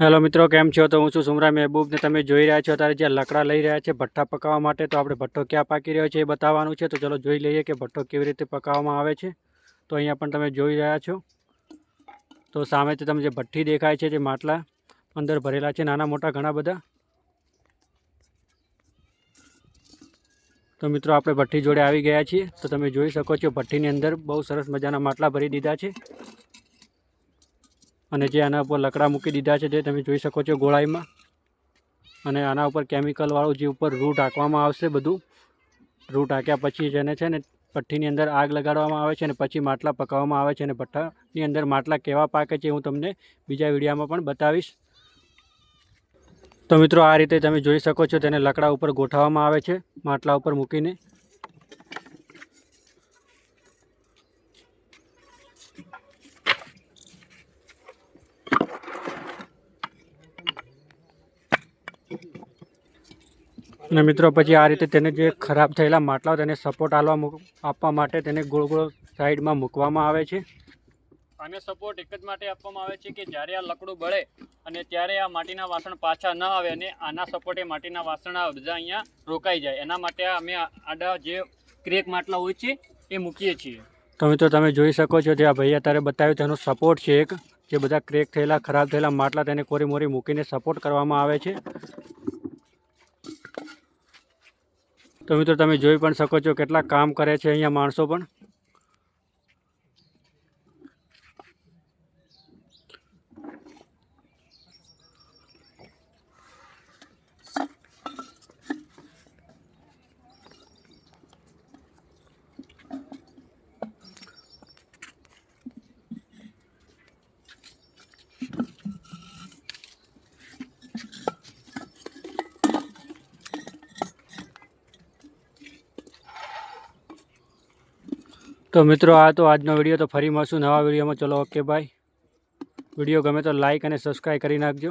Hello મિત્રો, કેમ છો? તો હું છું સુમરા મહેબૂબ ને તમે જોઈ રહ્યા છો અત્યારે જે લકડા લઈ રહ્યા છે ભઠ્ઠા પકાવવા માટે. તો આપણે ભઠ્ઠો ક્યાં પાકી રહ્યો છે એ બતાવવાનું છે. તો ચલો જોઈ લઈએ કે ભઠ્ઠો કેવી રીતે પકાવવામાં આવે છે. તો અહીંયા પણ તમે જોઈ રહ્યા છો. તો સામેથી તમે જે ભઠ્ઠી દેખાય છે, જે માટલા અંદર ભરેલા છે, નાના મોટા ઘણા બધા. તો મિત્રો, આપણે ભઠ્ઠી જોડે આવી ગયા છીએ. તો તમે જોઈ શકો છો ભઠ્ઠીની અંદર બહુ સરસ મજાના માટલા ભરી દીધા છે. અને જે આના ઉપર લકડા મૂકી દીધા છે તે તમે જોઈ શકો છો ગોળાઈમાં. અને આના ઉપર કેમિકલવાળું જે ઉપર રૂ ઢાંકવામાં આવશે બધું. રૂ ઢાંક્યા પછી જેને છે ને ભઠ્ઠીની અંદર આગ લગાડવામાં આવે છે અને પછી માટલા પકાવવામાં આવે છે અને ભઠ્ઠાની અંદર માટલા કેવા પાકે છે હું તમને બીજા વિડીયામાં પણ બતાવીશ. તો મિત્રો, આ રીતે તમે જોઈ શકો છો તેને લકડા ઉપર ગોઠવવામાં આવે છે, માટલા ઉપર મૂકીને. અને મિત્રો પછી આ રીતે તેને જે ખરાબ થયેલા માટલાઓ તેને સપોર્ટ આલવા આપવા માટે તેને ગોળ ગોળ સાઈડમાં મૂકવામાં આવે છે. આને સપોર્ટ એક જ માટે આપવામાં આવે છે કે જ્યારે આ લકડું બળે અને ત્યારે આ માટીના વાસણ પાછા ન આવે અને આના સપોર્ટે માટીના વાસણ આ બધા અહીંયા રોકાઈ જાય. એના માટે અમે આડા જે ક્રેક માટલા હોય છે એ મૂકીએ છીએ. તો મિત્રો તમે જોઈ શકો છો જે આ ભાઈ અત્યારે બતાવ્યું તેનો સપોર્ટ છે એક જે બધા ક્રેક થયેલા ખરાબ થયેલા માટલા તેને કોરી મોરી મૂકીને સપોર્ટ કરવામાં આવે છે. તો મિત્રો તમે જોઈ પણ શકો છો કેટલા કામ કરે છે અહીંયા માણસો પણ. તો મિત્રો, આ તો આજનો વીડિયો, તો ફરી મળશું નવા વિડીયોમાં. ચલો ઓકે બાય વીડિયો ગમે તો લાઈક અને સબસ્ક્રાઈબ કરી નાખજો.